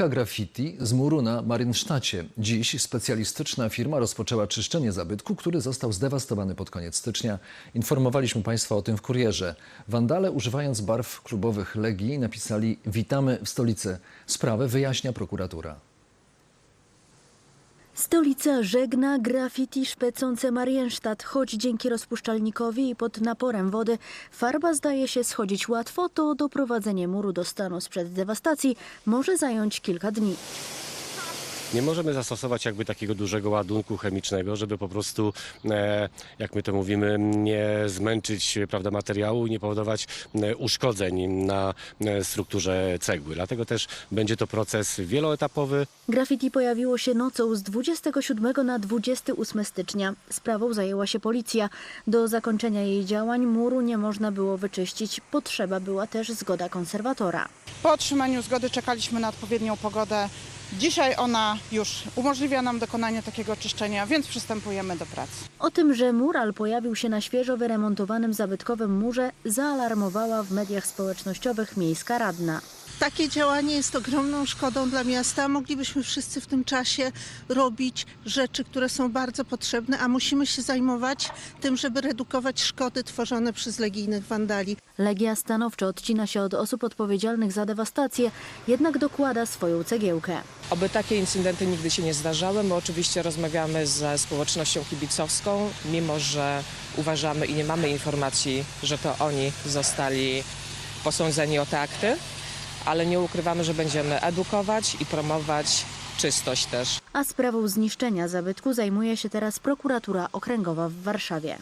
Lekka graffiti z muru na Marynsztacie. Dziś specjalistyczna firma rozpoczęła czyszczenie zabytku, który został zdewastowany pod koniec stycznia. Informowaliśmy Państwa o tym w kurierze. Wandale używając barw klubowych Legii napisali Witamy w stolicy. Sprawę wyjaśnia prokuratura. Stolica żegna graffiti szpecące Marienstadt, choć dzięki rozpuszczalnikowi i pod naporem wody farba zdaje się schodzić łatwo, to doprowadzenie muru do stanu sprzed dewastacji może zająć kilka dni. Nie możemy zastosować jakby takiego dużego ładunku chemicznego, żeby po prostu, e, jak my to mówimy, nie zmęczyć prawda, materiału i nie powodować e, uszkodzeń na e, strukturze cegły. Dlatego też będzie to proces wieloetapowy. Graffiti pojawiło się nocą z 27 na 28 stycznia. Sprawą zajęła się policja. Do zakończenia jej działań muru nie można było wyczyścić. Potrzeba była też zgoda konserwatora. Po otrzymaniu zgody czekaliśmy na odpowiednią pogodę. Dzisiaj ona już umożliwia nam dokonanie takiego czyszczenia, więc przystępujemy do pracy. O tym, że mural pojawił się na świeżo wyremontowanym zabytkowym murze, zaalarmowała w mediach społecznościowych miejska radna. Takie działanie jest ogromną szkodą dla miasta. Moglibyśmy wszyscy w tym czasie robić rzeczy, które są bardzo potrzebne, a musimy się zajmować tym, żeby redukować szkody tworzone przez legijnych wandali. Legia stanowczo odcina się od osób odpowiedzialnych za dewastację, jednak dokłada swoją cegiełkę. Oby takie incydenty nigdy się nie zdarzały. My oczywiście rozmawiamy ze społecznością kibicowską, mimo że uważamy i nie mamy informacji, że to oni zostali posądzeni o te akty, ale nie ukrywamy, że będziemy edukować i promować czystość też. A sprawą zniszczenia zabytku zajmuje się teraz prokuratura okręgowa w Warszawie.